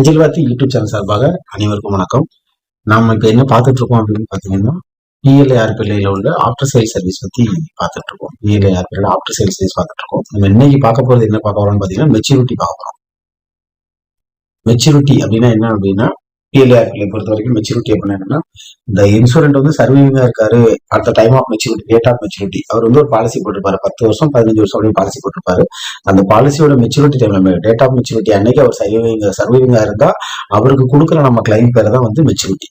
அஞ்சல் வாத்தி YouTube channel சார்பாக அனைவருக்கும் வணக்கம். நாம இப்போ என்ன பார்த்துட்டு இருக்கோம் அப்படின்னு பாத்தீங்கன்னா பிஎல்ஏஆர் பிள்ளையில உள்ள ஆஃப்டர் சேல் சர்வீஸ் பத்தி பார்த்துட்டு இருக்கோம் பிஎல்ஏஆர் பிள்ளை ஆஃப்டர் சேல் சர்வீஸ் பார்த்துட்டு இருக்கோம் நம்ம இன்னைக்கு பார்க்க போறது என்ன பார்க்க போறோம்னு பாத்தீங்கன்னா மெச்சூரிட்டி பார்க்க போறோம். மெச்சூரிட்டி அப்படின்னா என்ன அப்படின்னா பிஎல்ஏஆர் பொறுத்த வரைக்கும் மெச்சூரிட்டி அப்படின்னா என்னன்னா இந்த இன்சூரன்ட் வந்து சர்வீவிங்கா இருக்காரு அடுத்த time of maturity date of maturity அவர் வந்து ஒரு பாலிசி போட்டிருப்பாரு. பத்து வருஷம் பதினஞ்சு வருஷம் அப்படின்னு பாலிசி போட்டிருப்பாரு. அந்த பாலிசியோட மெச்சூரிட்டி டைம்ல டேட் ஆஃப் மெச்சூரிட்டி அன்னைக்கு அவர் சர்வீவிங் சர்வீவிங்கா இருந்தா அவருக்கு கொடுக்குற நம்ம கிளைம் பேர் தான் வந்து மெச்சூரிட்டி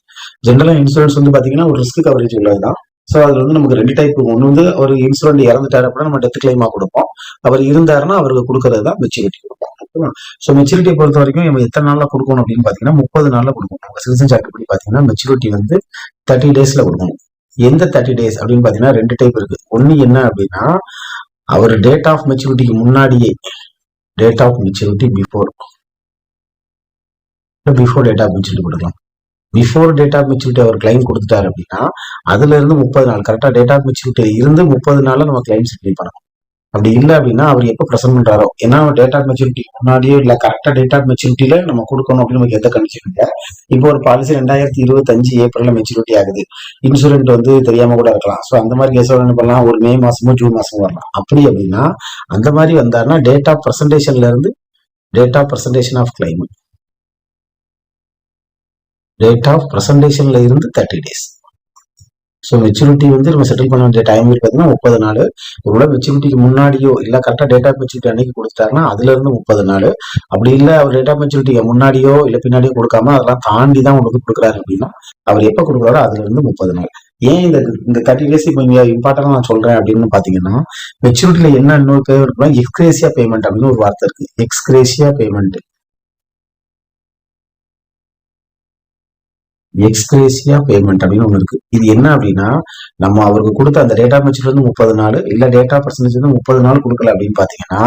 ஜென்ரலா இன்சூரன்ஸ் வந்து பாத்தீங்கன்னா ஒரு ரிஸ்க் கவரேஜ் உள்ளதுதான். ஸோ அதில் வந்து நமக்கு ரெண்டு டைப் ஒன்று வந்து ஒரு இன்சூரன்ட் இறந்துட்டாரு அப்படின்னா நம்ம டெத் கிளைமா கொடுப்போம். அவர் இருந்தாருன்னா அவருக்கு கொடுக்கறது தான் மெச்சூரிட்டி கொடுப்போம் ஸோ மெச்சூரிட்டியை பொறுத்த வரைக்கும் நம்ம எத்தனை நாளில் கொடுக்கணும் அப்படின்னு பார்த்தீங்கன்னா முப்பது நாளில் கொடுக்கணும். நம்ம சிட்டிசன் சார்ட் படி பார்த்தீங்கன்னா மெச்சூரிட்டி வந்து தேர்ட்டி டேஸில் கொடுக்கணும். எந்த தேர்ட்டி டேஸ் அப்படின்னு பார்த்தீங்கன்னா ரெண்டு டைப் இருக்கு. ஒன்று என்ன அப்படின்னா அவர் டேட் ஆஃப் மெச்சூரிட்டிக்கு முன்னாடியே date of maturity before before date of maturity கொடுக்கலாம். பிஃபோர் டேட் ஆஃப் மெச்சூரிட்டி அவர் கிளைம் கொடுத்துட்டாரு அப்படின்னா அதுல இருந்து முப்பது நாள் கரெக்டாக டேட் ஆஃப் மெச்சூரிட்டி இருந்து முப்பது நாளில் நம்ம கிளைம் செட்டில் பண்ணணும். அப்படி இல்லை அப்படின்னா அவர் எப்போ ப்ரெசென்ட் பண்ணுறாரோ ஏன்னா டேட் ஆஃப் மெச்சூரிட்டி முன்னாடியே இல்லை கரெக்டாக டேட் ஆஃப் மெச்சூரிட்டியில நம்ம கொடுக்கணும் அப்படின்னு நமக்கு எந்த கண்டிஷன் இல்லை. இப்போ ஒரு பாலிசி ரெண்டாயிரத்தி இருபத்தஞ்சு ஏப்ரலில் மெச்சூரிட்டி ஆகுது. இன்சூரன்ட் வந்து தெரியாம கூட இருக்கலாம். ஸோ அந்த மாதிரி கேஸ் என்ன பண்ணலாம்? ஒரு மே மாசமோ ஜூன் மாசமோ வரலாம். அப்படி அப்படின்னா அந்த மாதிரி வந்தாருன்னா டேட் ஆஃப் பிரசன்டேஷன்ல இருந்து date of presentation of claim date of பிரசன்டேஷன்ல இருந்து தேர்ட்டி டேஸ் ஸோ மெச்சூரிட்டி வந்து நம்ம செட்டில் பண்ண வேண்டிய டைம் பார்த்தீங்கன்னா முப்பது நாள். ஒருவேளை மெச்சூரிட்டிக்கு முன்னாடியோ இல்லை கரெக்டாக டேட் ஆஃப் மெச்சூரிட்டி அன்னைக்கு கொடுத்துட்டாருன்னா அதுலேருந்து முப்பது நாள். அப்படி இல்லை அவர் டேட் ஆஃப் மெச்சூரிட்டிக்கு முன்னாடியோ இல்லை பின்னாடியோ கொடுக்காம அதெல்லாம் தாண்டி தான் உங்களுக்கு கொடுக்குறாரு அப்படின்னா அவர் எப்போ கொடுக்குறாரோ அதுலேருந்து முப்பது நாள். ஏன் இந்த இந்த தேர்ட்டி டேஸ் இப்போ இங்கே இம்பார்ட்டன்ட் நான் சொல்றேன் அப்படின்னு பார்த்தீங்கன்னா மெச்சூரிட்டியில் என்ன இன்னொரு பேர் இருக்குன்னா எக்ஸ்கிரேசியா பேமெண்ட் அப்படின்னு ஒரு வார்த்தை இருக்கு. எக்ஸ்கிரேசியா பேமெண்ட் எக்ஸ்கிரேசியா பேமெண்ட் அப்படின்னு ஒன்று இருக்கு. இது என்ன அப்படின்னா நம்ம அவருக்கு கொடுத்த அந்த டேட்டா மெச்சூரிட்டி வந்து முப்பது நாள் இல்ல டேட்டா பர்சன்டேஜ் வந்து முப்பது நாள் கொடுக்கல அப்படின்னு பாத்தீங்கன்னா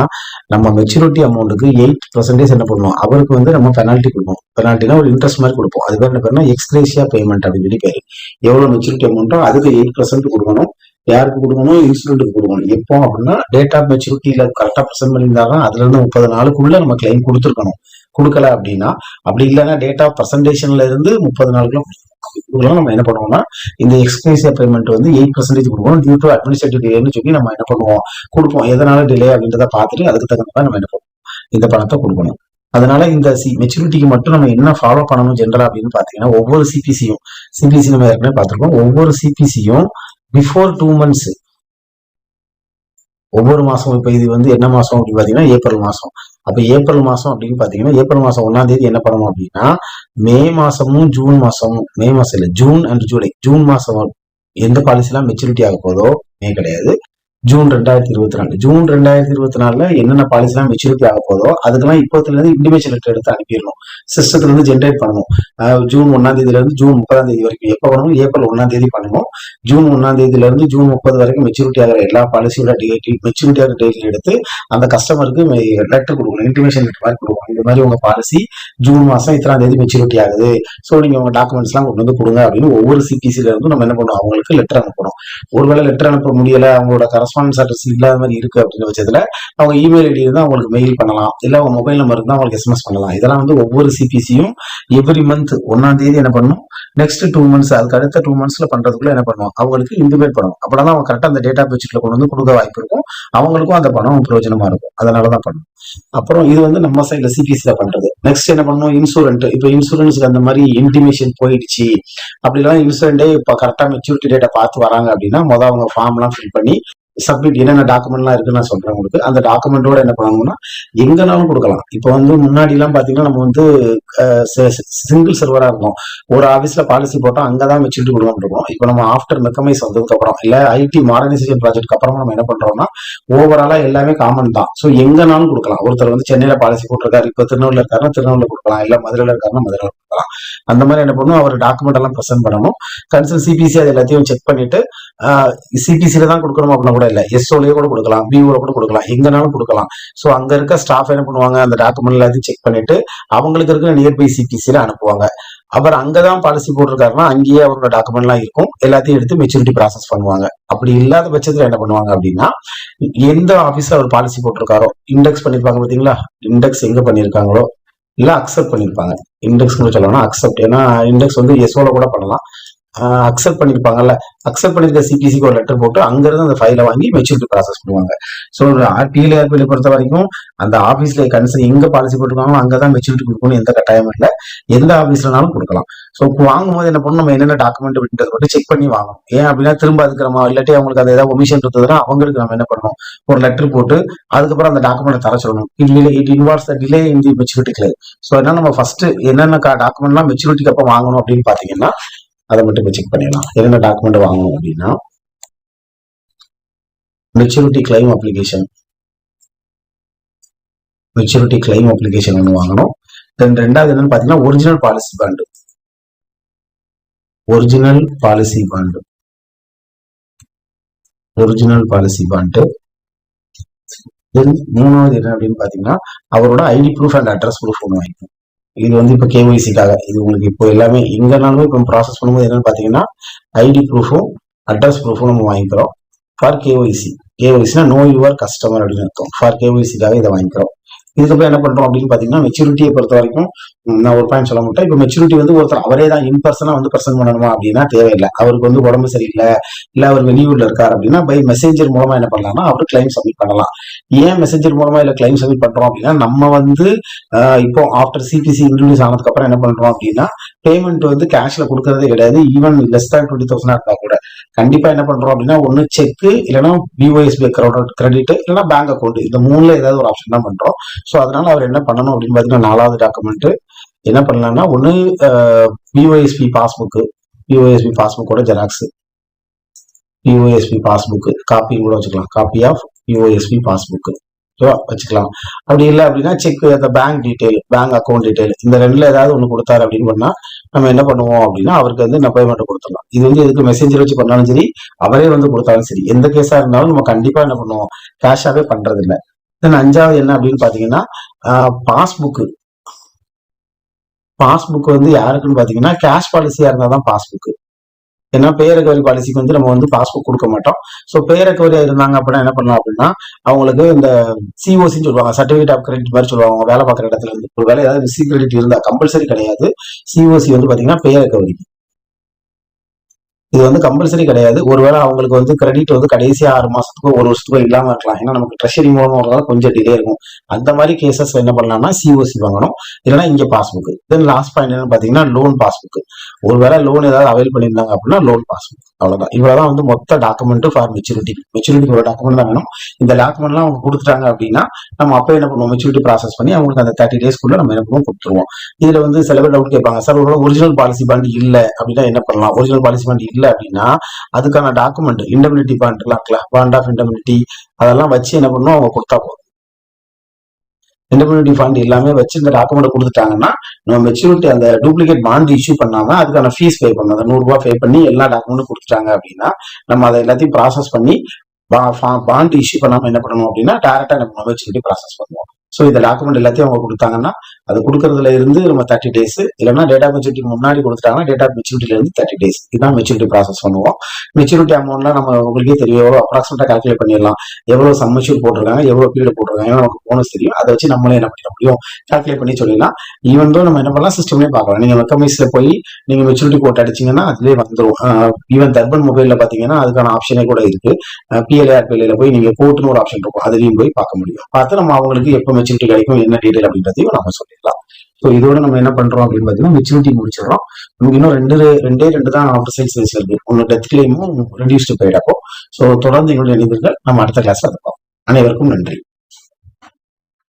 நம்ம மெச்சூரிட்டி அமௌண்ட்டுக்கு எயிட் பர்சன்டேஜ் என்ன பண்ணுவோம்? அவருக்கு வந்து நம்ம பெனால்ட்டி கொடுப்போம். பெனால்ட்டினா ஒரு இன்ட்ரெஸ்ட் மாதிரி கொடுப்போம். அது பேர் என்ன பேருனா எக்ஸ்கிரேசியா பேமெண்ட் அப்படின்னு சொல்லி பேரு. எவ்வளவு மெச்சூரிட்டி அமௌண்ட்டோ அதுக்கு எயிட் பர்சன்ட் கொடுக்கணும். யாருக்கு கொடுக்கணும்? இன்சூரன்ட்டுக்கு கொடுக்கணும். எப்போ அப்படின்னா டேட் ஆஃப் மெச்சூரிட்டியில கரெக்டா ப்ரெசென்ட் பண்ணியிருந்தாலும் அதுல இருந்து முப்பது நாளுக்குள்ள நம்ம கிளைம் கொடுத்துருக்கணும். கொடுக்கல அப்படின்னா அப்படி இல்லைன்னா டேட்டா பர்சன்டேஷன்ல இருந்து முப்பது நாளுக்குள்ள நம்ம என்ன பண்ணுவோம்னா இந்த எக்ஸ்பென்சிவ் பேமெண்ட் வந்து எயிட் பர்சன்டேஜ் கொடுக்கணும். டியூ டு அட்மினிஸ்ட்ரேட்டிவ் டிலேன்னு சொல்லி நம்ம என்ன பண்ணுவோம்? கொடுப்போம். எதனால டிலே அப்படின்றத பார்த்துட்டு அதுக்கு தகுந்த மாதிரி நம்ம என்ன பண்ணுவோம்? இந்த பணத்தை கொடுக்கணும். அதனால இந்த சி மெச்சூரிட்டிக்கு மட்டும் நம்ம என்ன ஃபாலோ பண்ணணும் ஜென்ரலா அப்படின்னு பாத்தீங்கன்னா ஒவ்வொரு சிபிசியும் சிபிசி நம்ம ஏற்கனவே பார்த்துருக்கோம். ஒவ்வொரு சிபிசியும் பிஃபோர் டூ மந்த்ஸ் ஒவ்வொரு மாசம் இப்ப இது வந்து என்ன மாசம் அப்படின்னு பாத்தீங்கன்னா ஏப்ரல் மாசம். அப்ப ஏப்ரல் மாசம் அப்படின்னு பாத்தீங்கன்னா ஏப்ரல் மாசம் ஒன்னாம் தேதி என்ன பண்ணணும் அப்படின்னா மே மாசமும் ஜூன் மாசமும் மே மாசம் இல்ல ஜூன் அண்ட் ஜூலை ஜூன் மாசம் எந்த பாலிசிலாம் மெச்சூரிட்டி ஆக போதோ மே கிடையாது. ஜூன் ரெண்டாயிரத்தி இருபத்தி நாலு ஜூன் ரெண்டாயிரத்தி இருபத்தி நாலுல என்னென்ன பாலிசிலாம் மெச்சூரிட்டி ஆக போதோ அதுக்கெல்லாம் இப்போத்துல இருந்து இண்டிவிஜுவல் லெட்டர் எடுத்து அனுப்பிடணும். சிஸ்டத்துல இருந்து ஜென்ரேட் பண்ணணும் ஜூன் ஒன்னாம் தேதியில இருந்து ஜூன் முப்பதாம் தேதி வரைக்கும் எப்போ பண்ணணும் ஏப்ரல் ஒன்னாம் தேதி பண்ணணும் ஜூன் ஒன்னாம் தேதியில இருந்து ஜூன் முப்பது வரைக்கும் மெச்சூரிட்டி ஆகிற எல்லா பாலிசியோட டேட் மெச்சூரிட்டி ஆகிற டேட்ல எடுத்து அந்த கஸ்டமருக்கு லெட்டர் கொடுக்கணும். இன்டிமேஷன் லெட்டர் மாதிரி கொடுக்கணும். இந்த மாதிரி உங்க பாலிசி ஜூன் மாசம் இத்தனாம் தேதி மெச்சூரிட்டி ஆகுது. ஸோ நீங்க உங்க டாக்குமெண்ட்ஸ் எல்லாம் கொண்டு வந்து கொடுங்க அப்படின்னு ஒவ்வொரு சிபிசில இருந்து நம்ம என்ன பண்ணுவோம்? அவங்களுக்கு லெட்டர் அனுப்பணும். ஒருவேளை லெட்டர் அனுப்ப முடியல அவங்களோட கரஸ்பாண்டன்ஸ் அட்ரஸ் இல்லாத மாதிரி இருக்கு அப்படின்னு பட்சத்தில் அவங்க இமெயில் ஐடி இருந்தால் அவங்களுக்கு மெயில் பண்ணலாம். இல்லை அவங்க மொபைல் நம்பர் இருந்தால் அவங்களுக்கு எஸ்எம்எஸ் பண்ணலாம். இதெல்லாம் வந்து ஒவ்வொரு சிபிசியும் எவ்ரி மந்த் ஒன்னாம் தேதி என்ன பண்ணணும் நெக்ஸ்ட் டூ மந்த்ஸ் அதுக்கு அடுத்த டூ மந்த்ஸ்ல பண்ணுறதுக்குள்ள என்ன பண்ணுவோம் அவங்களுக்கு இன்டிமேட் பண்ணும் அப்படின்னா அவங்க கரெக்டாக அந்த டேட்டா பேச்சுல கொண்டு வந்து கொடுக்க வாய்ப்பு இருக்கும். அவங்களுக்கும் அந்த பணம் பிரயோஜனமா இருக்கும். அதனால தான் பண்ணணும் அப்புறம் இது வந்து நம்ம சைடில் சிபிசியில் பண்ணுறது நெக்ஸ்ட் என்ன பண்ணணும் இன்சூரன்ட் இப்போ இன்சூரன்ஸுக்கு அந்த மாதிரி இன்டிமேஷன் போயிடுச்சு. அப்படிலாம் இன்சூரண்டே இப்போ கரெக்டா மெச்சூரிட்டி டேட்டை பார்த்து வராங்க அப்படின்னா மொதல் அவங்க ஃபார்ம் எல்லாம் ஃபில் பண்ணி சப்மிட் என்னென்ன டாக்குமெண்ட்லாம் இருக்குன்னு நான் சொல்றேன் உங்களுக்கு. அந்த டாக்குமெண்ட்டோட என்ன பண்ணணும்னா எங்கனாலும் கொடுக்கலாம். இப்போ வந்து முன்னாடி எல்லாம் பாத்தீங்கன்னா நம்ம வந்து சிங்கிள் சர்வரா இருக்கும் ஒரு ஆபீஸ்ல பாலிசி போட்டோம் அங்கதான் வச்சுட்டு கொடுக்கணும் இருக்கோம். இப்போ நம்ம ஆஃப்டர் மெக்கமைஸ் வந்ததுக்கு அப்புறம் இல்ல ஐடி மாடர்னைசேஷன் ப்ராஜெக்ட் அப்புறம் நம்ம என்ன பண்றோம்னா ஓவராலா எல்லாமே காமன் தான். ஸோ எங்கனாலும் கொடுக்கலாம். ஒருத்தர் வந்து சென்னையில பாலிசி போட்டிருக்காரு. இப்போ திருநெல்வேலியில் இருக்காருன்னா திருநெல்வேலியில் கொடுக்கலாம். இல்ல மதுரையில இருக்காருன்னா மதுரையில கொடுக்கலாம். அந்த மாதிரி என்ன பண்ணணும் அவர் டாக்குமெண்ட் எல்லாம் ப்ரெசென்ட் பண்ணணும். கன்சல் சிபிசி அது எல்லாத்தையும் செக் பண்ணிட்டு சிபிசியில தான் கொடுக்கணும் அப்படின்னா கூட இல்ல. எஸ்ஓலயே கூட கொடுக்கலாம். விஓல கூட கொடுக்கலாம். எங்கனாலும் கொடுக்கலாம். ஸோ அங்க இருக்க ஸ்டாஃப் என்ன பண்ணுவாங்க? அந்த டாக்குமெண்ட் எல்லாத்தையும் செக் பண்ணிட்டு அவங்களுக்கு இருக்கிற நியர்பை சிபிசியில அனுப்புவாங்க. அவர் அங்கதான் பாலிசி போட்டிருக்காருன்னா அங்கேயே அவரோட டாக்குமெண்ட்லாம் இருக்கும். எல்லாத்தையும் எடுத்து மெச்சூரிட்டி ப்ராசஸ் பண்ணுவாங்க. அப்படி இல்லாத பட்சத்துல என்ன பண்ணுவாங்க அப்படின்னா எந்த ஆபீஸ்ல அவர் பாலிசி போட்டிருக்காரோ இண்டெக்ஸ் பண்ணிருப்பாங்க பாத்தீங்களா இண்டெக்ஸ் எங்க பண்ணிருக்காங்களோ? இல்ல அக்செப்ட் பண்ணிருப்பாங்க. இண்டெக்ஸ் கூட சொல்லலாம். அக்செப்ட் ஏன்னா இண்டெக்ஸ் வந்து எஸ்ஓல கூட பண்ணலாம். அக்செப்ட் பண்ணியிருப்பாங்கல்ல அக்செப்ட் பண்ணியிருக்க சிபிசிக்கு ஒரு லெட்டர் போட்டு அங்கிருந்து அந்த ஃபைலை வாங்கி மெச்சூரிட்டி ப்ராசஸ் பண்ணுவாங்க. ஸோ ஆர்டிஎல் ஆர்பிஎல் பொறுத்த வரைக்கும் அந்த ஆஃபீஸ்ல கன்சர்ன் எங்க பாலிசி போட்டுருக்காங்களோ அங்கே தான் மெச்சூரிட்டி கொடுக்கணும் எந்த கட்டாயமும் இல்லை. எந்த ஆஃபீஸ்லனாலும் கொடுக்கலாம். ஸோ வாங்கும்போது என்ன பண்ணணும்? நம்ம என்னென்ன டாக்குமெண்ட் அப்படின்றத மட்டும் செக் பண்ணி வாங்கணும். ஏன் அப்படின்னா திரும்ப அதுக்கு நம்ம இல்லாட்டி அவங்களுக்கு அது ஏதாவது ஒமிஷன் இருந்ததுன்னா அவங்களுக்கு நம்ம என்ன பண்ணணும்? ஒரு லெட்டர் போட்டு அதுக்கப்புறம் அந்த டாக்குமெண்ட் தர சொல்லணும். It it involves the delay in the maturity clear so என்ன நம்ம ஃபர்ஸ்ட் என்னென்ன டாக்குமெண்ட்லாம் மெச்சூரிட்டிக்கு அப்போ வாங்கணும் அப்படின்னு பார்த்தீங்கன்னா அதை மட்டும் செக் பண்ணிடலாம். என்னென்ன டாக்குமெண்ட் வாங்கணும் அப்படின்னா maturity claim application maturity claim application ஒன்று வாங்கணும். தென் ரெண்டாவது என்னன்னு பார்த்தீங்கன்னா original policy bond original policy bond original policy bond then மூணாவது என்ன அப்படின்னு பார்த்தீங்கன்னா அவரோட ID proof and address proof ஒன்று வாங்கிக்கணும். இது வந்து இப்போ கேஒய்சிக்காக இது உங்களுக்கு இப்போ எல்லாமே எங்கனாலுமே இப்போ ப்ராசஸ் பண்ணும்போது என்னன்னு பார்த்தீங்கன்னா ஐடி ப்ரூஃபும் அட்ரஸ் ப்ரூஃபும் நம்ம வாங்கிக்கிறோம். ஃபார் கேஒய்சி கேஒய்சினா நோ யுவர் கஸ்டமர் அப்படின்னு அர்த்தம். ஃபார் கேஒய்சிக்காக இதை வாங்கிக்கிறோம். இதுக்கப்புறம் என்ன பண்றோம் அப்படின்னு பாத்தீங்கன்னா மெச்சூரிட்டியை பொறுத்த வரைக்கும் நான் ஒரு பாயிண்ட் சொல்ல மாட்டேன். இப்போ மெச்சூரிட்டி வந்து ஒருத்தர் அவரே தான் இன் பர்சனா வந்து பிரசன்ட் பண்ணணுமா அப்படின்னா தேவையில்லை. அவருக்கு வந்து உடம்பு சரியில்லை இல்ல அவர் வெளியூர்ல இருக்கார் அப்படின்னா பை மெசேஞ்சர் மூலமா என்ன பண்ணலாம்னா அவர் கிளைம் சப்மிட் பண்ணலாம். ஏன் மெசேஞ்சர் மூலமா இல்ல கிளைம் சப்மிட் பண்றோம் அப்படின்னா நம்ம வந்து ஆஹ், இப்போ ஆஃப்டர் சிபிசி இன்ட்ரடியூஸ் ஆனதுக்கு அப்புறம் என்ன பண்றோம் அப்படின்னா பேமெண்ட் வந்து கேஷ்ல கொடுக்கறதே கிடையாது. Even less than twenty thousand இருந்தா கூட. கண்டிப்பா என்ன பண்றோம் அப்படின்னா ஒன்னு செக் இல்லைன்னா பிஓஎஸ்பி கிரெடிட் இல்லைன்னா பேங்க் அக்கௌண்ட் இந்த மூணுல ஏதாவது ஒரு ஆப்ஷன் தான் பண்றோம். ஸோ அதனால அவர் என்ன பண்ணணும் அப்படின்னு பார்த்தீங்கன்னா நாலாவது டாக்குமெண்ட் என்ன பண்ணலாம்னா ஒன்று பிஓஎஸ்பி பாஸ்புக் பிஓஎஸ்பி பாஸ்புக்கோட ஜெராக்ஸ் பிஓஎஸ்பி பாஸ்புக்கு காப்பி கூட வச்சுக்கலாம். காப்பி ஆஃப் பிஓஎஸ்பி பாஸ்புக்கு வச்சுக்கலாம். அப்படி இல்லை அப்படின்னா செக் அந்த bank detail bank account detail இந்த ரெண்டுல ஏதாவது ஒன்று கொடுத்தாரு அப்படின்னு பண்ணா நம்ம என்ன பண்ணுவோம் அப்படின்னா அவருக்கு வந்து நம்ம பேமெண்ட் கொடுத்துடலாம். இது வந்து எதுக்கு மெசேஞ்சர் வச்சு பண்ணாலும் சரி அவரே வந்து கொடுத்தாலும் சரி. எந்த கேஸா இருந்தாலும் நம்ம கண்டிப்பா என்ன பண்ணுவோம்? கேஷாவே பண்றது இல்லை தென் அஞ்சாவது என்ன அப்படின்னு பாத்தீங்கன்னா பாஸ்புக் பாஸ்புக் வந்து யாருக்குன்னு பாத்தீங்கன்னா கேஷ் பாலிசியா இருந்தால் தான் பாஸ்புக்கு ஏன்னா பே ரெக்கவரி பாலிசிக்கு வந்து நம்ம வந்து பாஸ்புக் கொடுக்க மாட்டோம். ஸோ பே ரெக்கவரியா இருந்தாங்க அப்படின்னா என்ன பண்ணலாம் அப்படின்னா அவங்களுக்கு இந்த சிஓசின்னு சொல்லுவாங்க சர்டிஃபிகேட் ஆஃப் கிரெடிட் மாதிரி சொல்லுவாங்க அவங்க வேலை பார்க்குற இடத்துல இருந்து. ஒரு வேலை ஏதாவது சி கிரெடிட் இருந்தா கம்பல்சரி கிடையாது. சிஓசி வந்து பாத்தீங்கன்னா பே ரெக்கவரி இது வந்து கம்பல்சரி கிடையாது. ஒருவேளை அவங்களுக்கு வந்து கிரெடிட் வந்து கடைசி ஆறு மாசத்துக்கோ ஒரு வருஷத்துக்கோ இல்லாம இருக்கலாம். ஏன்னா நமக்கு ட்ரெஷரி மூலமா வரதால கொஞ்சம் டிலே இருக்கும் அந்த மாதிரி கேசஸ் என்ன பண்ணலாம்னா சிஓசி வாங்கணும். இல்லைன்னா இங்க பாஸ்புக் தென் லாஸ்ட் பாயிண்ட் என்னன்னு பாத்தீங்கன்னா லோன் பாஸ்புக் ஒருவேளை லோன் ஏதாவது அவைல் பண்ணியிருந்தாங்க அப்படின்னா லோன் பாஸ்புக் அவ்வளவுதான். இவ்வளவுதான் வந்து மொத்த டாக்குமெண்ட் ஃபார் மெச்சூரிட்டி மெச்சூரிட்டி ஒரு டாக்குமெண்ட் தான் வேணும். இந்த டாக்குமெண்ட்லாம் அவங்க கொடுத்துட்டாங்க அப்படின்னா நம்ம அப்போ என்ன பண்ணுவோம்? மெச்சூரிட்டி ப்ராசஸ் பண்ணி அவங்களுக்கு அந்த தேர்ட்டி டேஸ்க்குள்ள நம்ம என்ன பண்ணுவோம்? கொடுத்துருவோம். இதுல வந்து சில பேர் டவுட் கேட்பாங்க. சார் ஒரு ஒரிஜினல் பாலிசி பாண்ட் இல்ல. அப்படின்னா என்ன பண்ணலாம்? ஒரிஜினல் பாலிசி பாண்ட் இல்ல அப்படின்னா அதுக்கான டாக்குமெண்ட் இண்டபிலிட்டி பாண்ட் இருக்குல்ல பாண்ட் ஆஃப் இண்டபிலிட்டி அதெல்லாம் வச்சு என்ன பண்ணணும் அவங்க கொடுத்தா போதும். இண்டபிலிட்டி ஃபண்ட் எல்லாமே வச்சு இந்த டாக்குமெண்ட் கொடுத்துட்டாங்கன்னா நம்ம மெச்சூரிட்டி அந்த டூப்ளிகேட் பாண்ட் இஷ்யூ பண்ணாம அதுக்கான ஃபீஸ் பே பண்ணணும். அந்த நூறுரூவா பே பண்ணி எல்லா டாக்குமெண்ட்டும் கொடுத்துட்டாங்க அப்படின்னா நம்ம அதை எல்லாத்தையும் ப்ராசஸ் பண்ணி பாண்ட் இஷ்யூ பண்ணாம என்ன பண்ணணும் அப்படின்னா டேரக்டா நம்ம மெச்சூரிட்டி ப்ராசஸ் பண்ணுவோம். ஸோ இந்த டாக்குமெண்ட் எல்லாத்தையும் அவங்க கொடுத்தாங்கன்னா அது கொடுக்கறதுல இருந்து நம்ம தேர்ட்டி டேஸ் இல்லைன்னா டேட்டா மெச்சூரிட்டி முன்னாடி கொடுத்துட்டாங்கன்னா டேட்டா மெச்சூரிட்டில இருந்து தேர்ட்டி டேஸ் இதான் மெச்சூரிட்டி ப்ராசஸ் பண்ணுவோம். மெச்சூரிட்டி அமௌண்ட்லாம் நம்ம உங்களுக்கே தெரியும். எவ்வளோ அப்ராக்சிமேட்டா கால்குலேட் பண்ணிடலாம். எவ்வளவு சம்மச்சூர் போட்டிருக்காங்க எவ்வளவு பீரியட் போட்டிருக்காங்க நமக்கு போனஸ் தெரியும். அதை வச்சு நம்மளே என்ன பண்ண முடியும்? கால்குலேட் பண்ணி சொல்லிடலாம். ஈவன் நம்ம என்ன பண்ணலாம் சிஸ்டம்லேயே பார்க்கலாம். நீங்க மெக்கமைஸ்ல போய் நீங்க மெச்சூரிட்டி போட்டு அடிச்சீங்கன்னா அதுலேயே வந்துடும் ஈவன் தர்பன் மொபைல்ல பாத்தீங்கன்னா அதுக்கான ஆப்ஷனே கூட இருக்கு. பிஎல்ஏ போய் நீங்க போட்டுன்னு ஒரு ஆப்ஷன் இருக்கும். அதுலயும் போய் பார்க்க முடியும். பார்த்து நம்ம அவங்களுக்கு எப்போ மெச்சூரிட்டி கிடைக்கும் என்ன டீடைல் அப்படின்றதையும் நம்ம சொல்லிடலாம். ஸோ இதோட நம்ம என்ன பண்றோம் அப்படின்னு பார்த்தீங்கன்னா மெச்சூரிட்டி முடிச்சிடறோம். நமக்கு இன்னும் ரெண்டு ரெண்டே ரெண்டு தான் ஆஃபர் சைஸ் வயசு இருக்கு. ஒன்று டெத் கிளைமும் ரெடியூஸ்டு போயிடப்போ ஸோ தொடர்ந்து எங்களுடைய நிபுணர்கள் நம்ம அடுத்த கிளாஸ்ல இருப்போம் அனைவருக்கும் நன்றி.